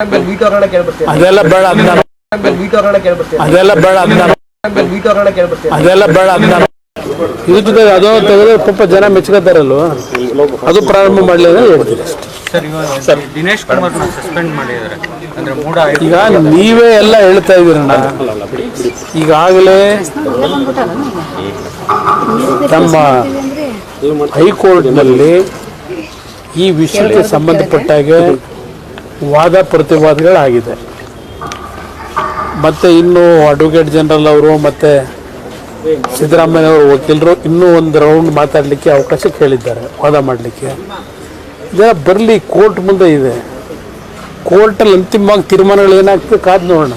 ಅದೆಲ್ಲ ಬೇಡ ಅದೆಲ್ಲ ಬೇಡ ಅದೆಲ್ಲ ಅದು ತೆಗೆದ್ರೆ ಪಾಪ ಜನ ಮೆಚ್ಕೋತಾರಲ್ವ? ಅದು ಪ್ರಾರಂಭ ಮಾಡಲಿ ಹೇಳ್ತೀನಿ ಅಷ್ಟೇ. ಸರ್. ದಿನೇಶ್ ಕುಮಾರ್ ಸಸ್ಪೆಂಡ್ ಮಾಡಿದ್ದಾರೆ. ಅಂದ್ರೆ ಮೂಡ ಆಯ್ತು. ಈಗ ನೀವೇ ಎಲ್ಲ ಹೇಳ್ತಾ ಇದ್ದೀರಣ್ಣ. ಈಗಾಗಲೇ ನಮ್ಮ ಹೈಕೋರ್ಟ್ನಲ್ಲಿ ಈ ವಿಷಯಕ್ಕೆ ಸಂಬಂಧಪಟ್ಟಾಗೆ ವಾದ ಪ್ರತಿವಾದಗಳಾಗಿದೆ. ಮತ್ತು ಇನ್ನು ಅಡ್ವೊಕೇಟ್ ಜನರಲ್ ಅವರು ಮತ್ತು ಸಿದ್ದರಾಮಯ್ಯನವರು ವಕೀಲರು ಇನ್ನೂ ಒಂದು ರೌಂಡ್ ಮಾತಾಡಲಿಕ್ಕೆ ಅವಕಾಶ ಕೇಳಿದ್ದಾರೆ ವಾದ ಮಾಡಲಿಕ್ಕೆ. ಇದೆಲ್ಲ ಬರಲಿ ಕೋರ್ಟ್ ಮುಂದೆ ಇದೆ. ಕೋರ್ಟಲ್ಲಿ ಅಂತಿಮವಾಗಿ ತೀರ್ಮಾನಗಳು ಏನಾಗ್ತದೆ ಕಾದ್ ನೋಡೋಣ.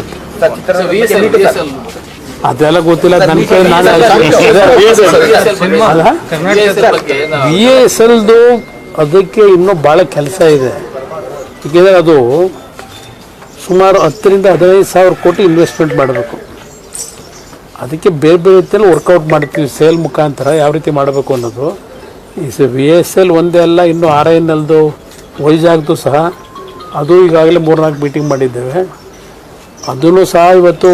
ಅದೆಲ್ಲ ಗೊತ್ತಿಲ್ಲ ನನ್ನ ಕೈ ನಾನು ಎಸ್ ಎಲ್ದು ಅದಕ್ಕೆ ಇನ್ನೂ ಭಾಳ ಕೆಲಸ ಇದೆ. ಏಕೆಂದರೆ ಅದು ಸುಮಾರು ಹತ್ತರಿಂದ ಹದಿನೈದು ಸಾವಿರ ಕೋಟಿ ಇನ್ವೆಸ್ಟ್ಮೆಂಟ್ ಮಾಡಬೇಕು. ಅದಕ್ಕೆ ಬೇರೆ ಬೇರೆ ರೀತಿಯಲ್ಲಿ ವರ್ಕೌಟ್ ಮಾಡ್ತೀವಿ ಸೇಲ್ ಮುಖಾಂತರ ಯಾವ ರೀತಿ ಮಾಡಬೇಕು ಅನ್ನೋದು. ಈ ವಿ ಎಸ್ ಎಲ್ ಒಂದೇ ಅಲ್ಲ, ಇನ್ನು ಆರ್ ಐ ಎನ್ ಎಲ್ದು ವೈಜಾಗ್ದು ಸಹ. ಅದು ಈಗಾಗಲೇ ಮೂರ್ನಾಲ್ಕು ಮೀಟಿಂಗ್ ಮಾಡಿದ್ದೇವೆ. ಅದನ್ನು ಸಹ ಇವತ್ತು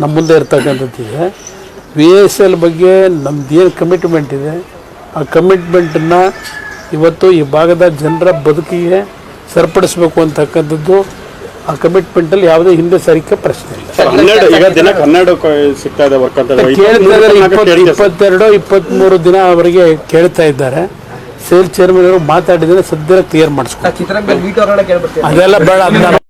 ನಮ್ಮ ಮುಂದೆ ಇರ್ತಕ್ಕಂಥದ್ದಿದೆ. ವಿ ಎಸ್ ಎಲ್ ಬಗ್ಗೆ ನಮ್ದು ಏನು ಕಮಿಟ್ಮೆಂಟ್ ಇದೆ, ಆ ಕಮಿಟ್ಮೆಂಟನ್ನು ಇವತ್ತು ಈ ಭಾಗದ ಜನರ ಬದುಕಿಗೆ ಸರಿಪಡಿಸ್ಬೇಕು ಅಂತಕ್ಕಂಥದ್ದು ಆ ಕಮಿಟ್ಮೆಂಟಲ್ಲಿ ಯಾವುದೇ ಹಿಂದೆ ಸರಿಕೆ ಪ್ರಶ್ನೆ ಇಲ್ಲ. ಹನ್ನೆರಡು ಈಗ ದಿನಕ್ಕೆ ಹನ್ನೆರಡು ಸಿಗ್ತಾ ಇದೆ ವರ್ಕ್ ಅಂತ ಇಪ್ಪತ್ತೆರಡು ಇಪ್ಪತ್ತ್ಮೂರು ದಿನ ಅವರಿಗೆ ಕೇಳ್ತಾ ಇದ್ದಾರೆ. ಸೇಲ್ ಚೇರ್ಮನ್ ಅವರು ಮಾತಾಡಿದ್ರೆ ಸದ್ಯ ಕ್ಲಿಯರ್ ಮಾಡಿಸ್ಕೊಂಡು ಅದೆಲ್ಲ ಬೇಡ